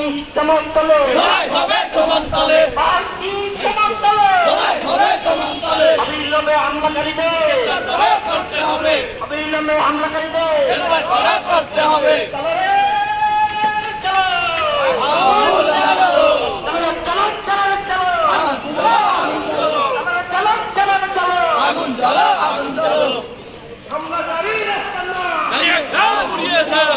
Party লড়াই হবে সমান্তলে। Party সমর্থনে লড়াই হবে সমান্তলে। অবিলম্বে হামলাকারীদের করতে হবে। অবিলম্বে হামলাকারীদের করতে হবে চলো রে, চলো আগুন লাগানো চলো চলো চলো চলো চলো চলো চলো আগুন জ্বালো আগুন জ্বালো হামলাকারী রাস্তা না চালিয়ে দাও উড়িয়ে দাও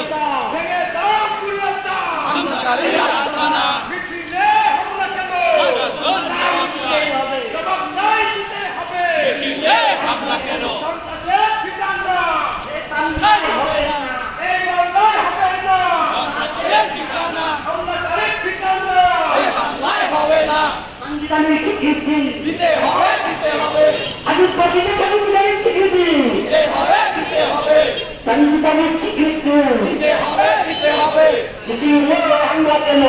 ভেঙে দাও পুড়িয়ে দাও হামলাকারী আস্তানা মিছিলে হামলা কেন জবাব নাই দিতে হবে মিছিলে হামলা কেন সন্ত্রাসের ঠিকানা এ তান্নাই হবে না এই বাংলায় হবে না এই ঠিকানা হামলাকারীর ঠিকানা এই বাংলায় হবে না সাংবিধানিক স্বীকৃতি দিতে হবে দিতে হবে। আদিবাসীদের সাংবিধানিক স্বীকৃতি দিতে হবে দিতে হবে। সাংবিধানিক স্বীকৃতি দিতে হবে দিতে হবে। মিছিলে হামলা কেন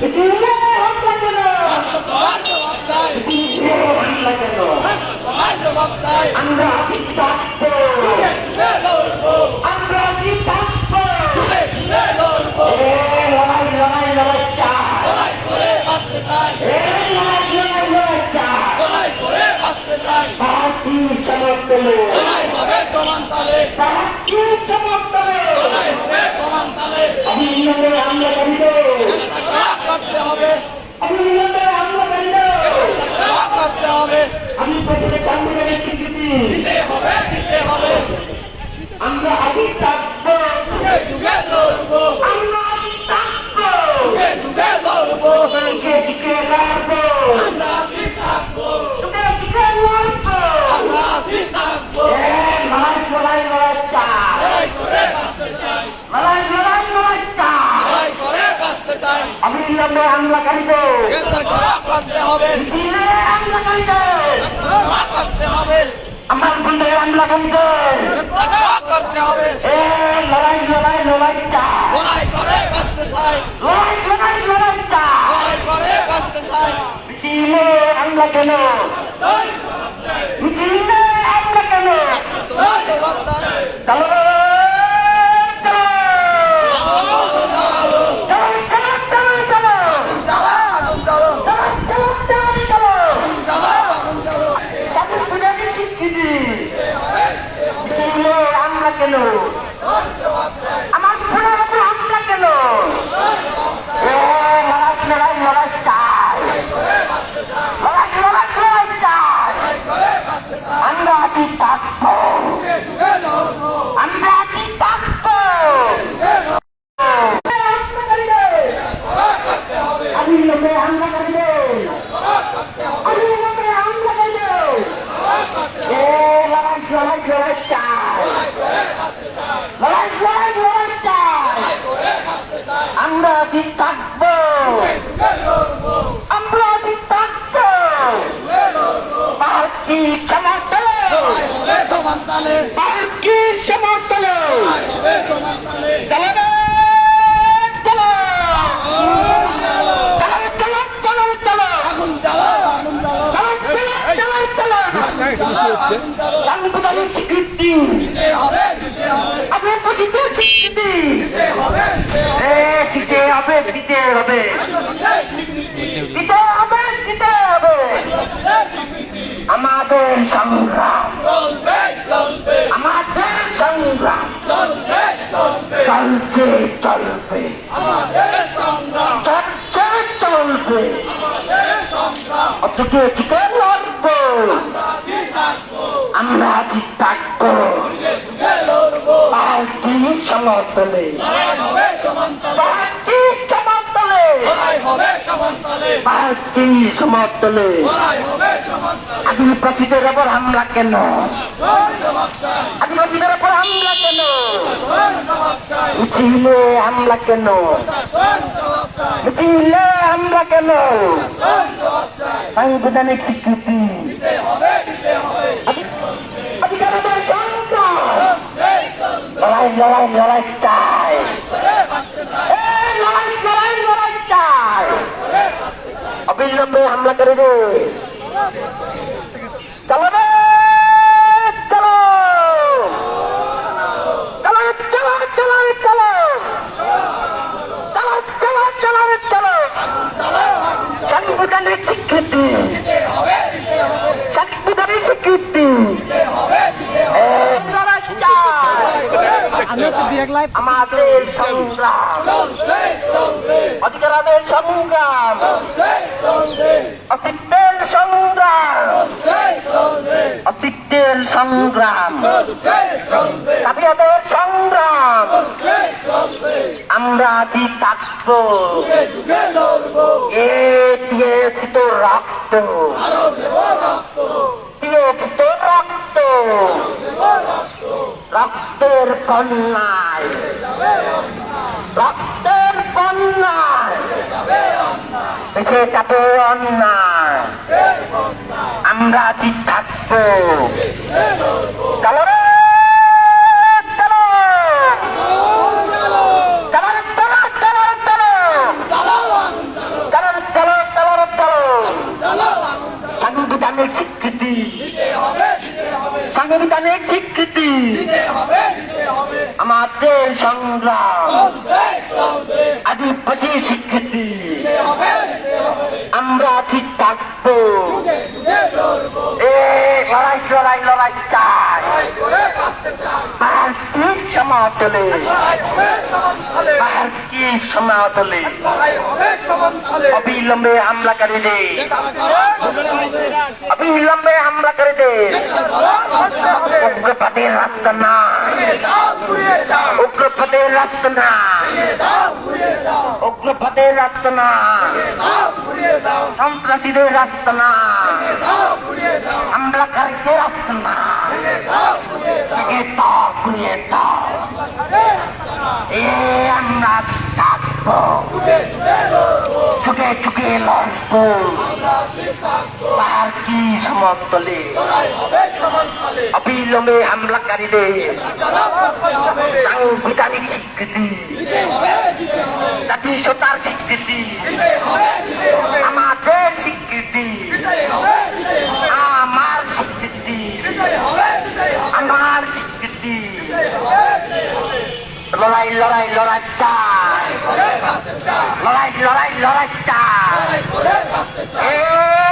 মিছিলে হামলা কেন তোমার জবাব চাই মিছিলে কেন আমরা থাকব সমর্থনে লড়াই হবে সমান্তালে পার্টি সমর্থনে লড়াই হবে সমান্তালে অবিলম্বে হামলাকারীদের তারা করতে হবে অবিলম্বে হামলাকারীদের তারা করতে হবে আমি প্রশ্নে সাংবিধানিক স্বীকৃতি দিতে হবে দিতে হবে আমরা আছি থাকব যুগে যুগে লড়বো আমরা আছি থাকব যুগে যুগে লড়বো দিকে দিকে লড়বো আমরা আছি থাকব দিকে দিকে লড়বো আমরা আছি থাকব এ লড়াই লড়াই লড়াই চাই লড়াই করে বাঁচতে চাই লড়াই লড়াই লড়াই চাই লড়াই করে চাই অবিলম্বে হামলাকারীদের করতে হবে। করতে আমার বন্ধে হামলাকারীদের করতে হবে। লড়াই লড়াই লড়াই লড়াই করে বাঁচতে চাই। লড়াই লড়াই লড়াই লড়াই করে বাঁচতে চাই। মিছিলে হামলা কেন? মিছিলে হামলা কেন? হবে। কেন? আমরা আছি থাকব আমরা আছি থাকব যুগে লড়বো পার্টি সমর্থনে লড়াই হবে সমান্তালে পার্টি সমর্থনে লড়াই হবে সমান্তালে চলো রে, চলো চলো চলো চলো চলো আগুন জ্বালো আগুন জ্বালো চলো চলো চলো চলো আগুন জ্বালো সাংবিধানিক স্বীকৃতি দিতে হবে দিতে হবে আদিবাসীদের স্বীকৃতি দিতে হবে দিতে হবে এ দিতে হবে দিতে হবে। দিতে হবে দিতে হবে। আমাদের সংগ্রাম। আমাদের সংগ্রাম। চলছে, চলবে। চলছে, চলবে। অথচ টিকে লড়বো। আমরা আছি থাকব। যুগে পার্টি সমর্থনে আদিবাসীদের ওপর হামলা কেন? আদিবাসীদের ওপর হামলা কেন? মিছিলে হামলা কেন? মিছিলে হামলা কেন? সাংবিধানিক স্বীকৃতি? লড়াই লড়াই লড়াই চাই। অবিলম্বে হামলা করে দে। চালাবে চালো চালাবে চালাবে চালাবে চালো চালাবে চালাবে চালাবে চালো চালাবে চালাবে স্বীকৃতি আমাদের সংগ্রাম। চলবে চলবে অধিকারাদের সংগ্রাম। চলবে চলবে অস্তিত্বের সংগ্রাম। চলবে চলবে অস্তিত্বের সংগ্রাম। চলবে চলবে সংগ্রাম। চলবে চলবে আমরা আছি থাকব এ দিয়েছি তো রক্ত। আরও দেব রক্ত। দিয়েছি তো রক্ত। রক্তের কন্যায়। রক্তের কন্যায়। বেঁচে অন্যায়। আমরা আছি থাকব। আমাদের সংগ্রাম। আদিবাসী স্বীকৃতি আমরা ঠিক থাকব লড়াই লড়াই লড়াই চাই। সমাজ করে ভারতীয় সমাতলে অবিলম্বে কাজ করো করতে হবে অবিলম্বে কাজ করো করতে হবে রাস্তা না উগ্রপদের রাস্তা না উগ্রপদের রাস্তা না সন্ত্রাসীদের রাস্তা না ঘুরিয়ে দাও রাস্তা না দাও ঘুরিয়ে দাও এ আমরা থাকব চুকে চুকে লড়বো কি সমতলে অবিলম্বে হামলাকারীদের সাংবিধানিক স্বীকৃতি হবে জাতীয়তার স্বীকৃতি আমাদের স্বীকৃতি লড়াই লড়াই চাই লড়াই লড়াই লড়াই চাই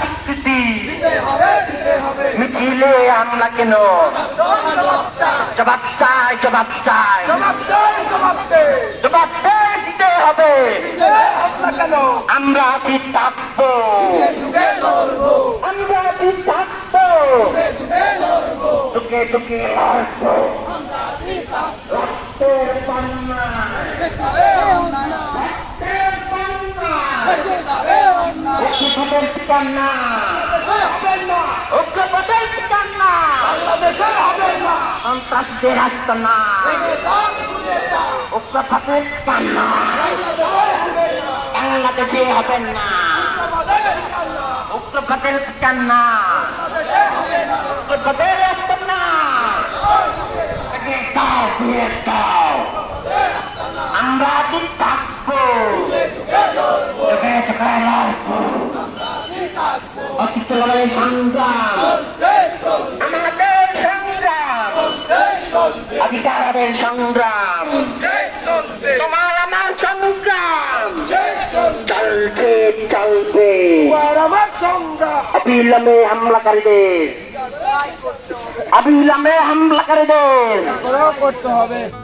স্বীকৃতি। হবে মিছিলে আমরা কেন? জবাব চাই জবাব চাই। জবাব দিতে হবে। আমরা আছি থাকব। আমরা আছি থাকব। যুগে লড়বো টুকে টুকে লড়বো আমরা আছি থাকব রক্তের বন্যা, যাবে অন্যায় রক্তের বন্যা, ভেসে যাবে অন্যায় উগ্রপদের কান্না, হবে না উগ্রপদের কান্না, বাংলাদেশে হবে না। সন্ত্রাসীদের আস্তানা, ভেঙে দাও ঘুরিয়ে দাও বাংলাদেশে হবে না আমাদের কান্না উগ্রপদের কান্না, উগ্রপদের আস্তানা, ভেঙে লড়াই সংগ্রাম। আমাদের সংগ্রাম। অধিকারের সংগ্রাম। তোমার আমার সংগ্রাম। চলছে চলবে। অবিলম্বে হামলাকারীদের অবিলম্বে হামলাকারীদের করতে হবে।